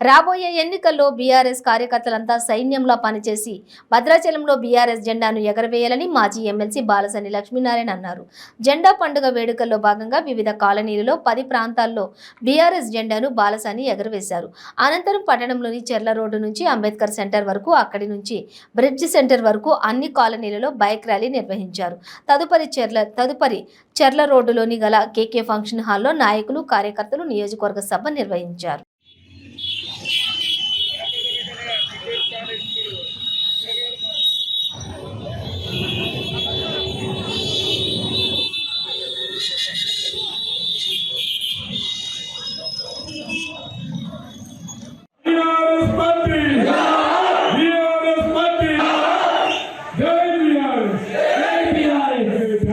రాబోయే ఎన్నికల్లో బీఆర్ఎస్ కార్యకర్తలంతా సైన్యంలా పనిచేసి భద్రాచలంలో బీఆర్ఎస్ జెండాను ఎగరవేయాలని మాజీ ఎమ్మెల్సీ బాలసని లక్ష్మీనారాయణ అన్నారు. జెండా పండుగ వేడుకల్లో భాగంగా వివిధ కాలనీలలో పది ప్రాంతాల్లో బీఆర్ఎస్ జెండాను బాలసాని ఎగరవేశారు. అనంతరం పట్టణంలోని చెర్ల రోడ్డు నుంచి అంబేద్కర్ సెంటర్ వరకు అక్కడి నుంచి బ్రిడ్జ్ సెంటర్ వరకు అన్ని కాలనీలలో బైక్ ర్యాలీ నిర్వహించారు. తదుపరి చెర్ల తదుపరి చెర్ల రోడ్డులోని గల కేకే ఫంక్షన్ హాల్లో నాయకులు కార్యకర్తలు నియోజకవర్గ సభ నిర్వహించారు.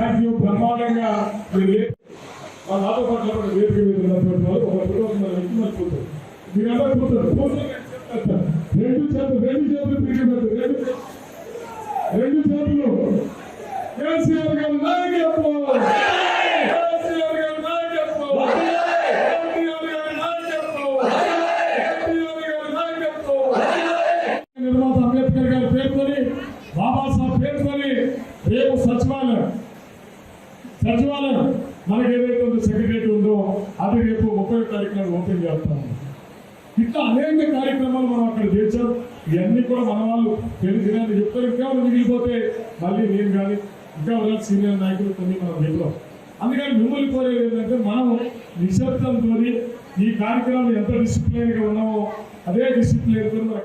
బీఆర్ఎస్ బ్రహ్మాండంగా మా నాతో పాటు వేదిక మీద ఉన్నటువంటి వాళ్ళు ఒక ఫోటో మన వ్యక్తి మర్చిపోతారు మీరందరూ రెండు చేతులు రెండు చేతులు రెండు రెండు చేతులు. కేసీఆర్ నాయకత్వం. కేసీఆర్ నాయకత్వం. నిర్మాత అంబేద్కర్ గారి పేరుతోని బాబాసాహెబ్ పేరుతోని రేపు సచివాలయం. సచివాలయం మనకి ఏదైతే ఉందో సెక్రటరీ ఉందో అది రేపు ముప్పై తారీఖున ఓపెన్ చేస్తాము ఇట్లా అనేక కార్యక్రమాలు మనం అక్కడ చేశాం ఇవన్నీ కూడా మన వాళ్ళు తెలిసిన చెప్తారు. ఇంకా మిగిలిపోతే మళ్ళీ నేను కానీ ఇంకా వాళ్ళ సీనియర్ నాయకులు కొన్ని మనం వెళ్ళాం అందుకని మిమ్మల్ని కోరేది ఏంటంటే మనం నిశ్శబ్దంతో ఈ కార్యక్రమం ఎంత డిసిప్లైన్గా ఉన్నామో అదే డిసిప్లైన్తో మన